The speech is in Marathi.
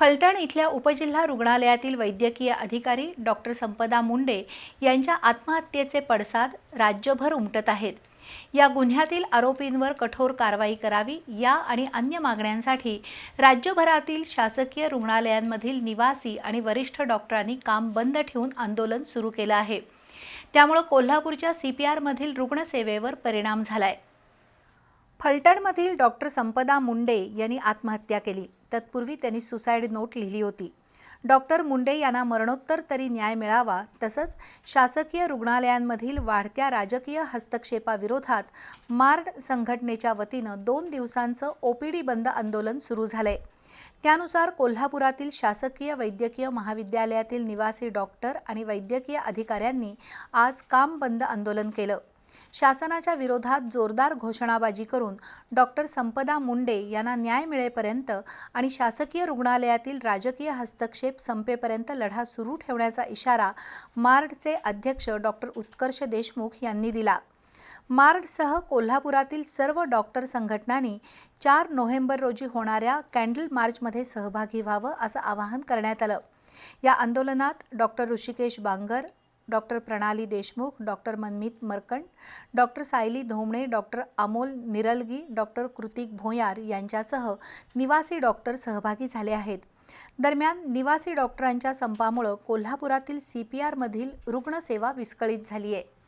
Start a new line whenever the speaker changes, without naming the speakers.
फलटण इथल्या उपजिल्हा रुग्णालयातील वैद्यकीय अधिकारी डॉक्टर संपदा मुंडे यांच्या आत्महत्येचे पडसाद राज्यभर उमटत आहेत. या गुन्ह्यातील आरोपींवर कठोर कारवाई करावी या आणि अन्य मागण्यांसाठी राज्यभरातील शासकीय रुग्णालयांमधील निवासी आणि वरिष्ठ डॉक्टरांनी काम बंद ठेवून आंदोलन सुरू केलं आहे. त्यामुळे कोल्हापूरच्या सी पी आरमधील रुग्णसेवेवर परिणाम झाला आहे फलटणमधील डॉक्टर संपदा मुंडे यांनी आत्महत्या केली. तत्पूर्वी त्यांनी सुसाईड नोट लिहिली होती. डॉक्टर मुंडे यांना मरणोत्तर तरी न्याय मिळावा तसंच शासकीय रुग्णालयांमधील वाढत्या राजकीय हस्तक्षेपाविरोधात मार्ड संघटनेच्या वतीनं दोन दिवसांचं ओपीडी बंद आंदोलन सुरू झालंय. त्यानुसार कोल्हापुरातील शासकीय वैद्यकीय महाविद्यालयातील निवासी डॉक्टर आणि वैद्यकीय अधिकाऱ्यांनी आज काम बंद आंदोलन केलं. शासनाच्या विरोधात जोरदार घोषणाबाजी करून डॉक्टर संपदा मुंडे यांना न्याय मिळेपर्यंत आणि शासकीय रुग्णालयातील राजकीय हस्तक्षेप संपेपर्यंत लढा सुरू ठेवण्याचा इशारा मार्डचे अध्यक्ष डॉक्टर उत्कर्ष देशमुख यांनी दिला. मार्डसह कोल्हापुरातील सर्व डॉक्टर संघटनांनी चार नोव्हेंबर रोजी होणाऱ्या कॅन्डल मार्चमध्ये सहभागी व्हावं असं आवाहन करण्यात आलं. या आंदोलनात doctor Rishikesh Bangar doctor Pranali Deshmukh doctor Manmit Markand doctor Sayali Dhomane doctor Amol Niralgi doctor Kritik Bhoyar यांच्यासह निवासी डॉक्टर सहभागी झाले आहेत. दरम्यान निवासी डॉक्टरांच्या संपामुळं कोल्हापुरातील सी पी आरमधील रुग्णसेवा विस्कळीत झाली आहे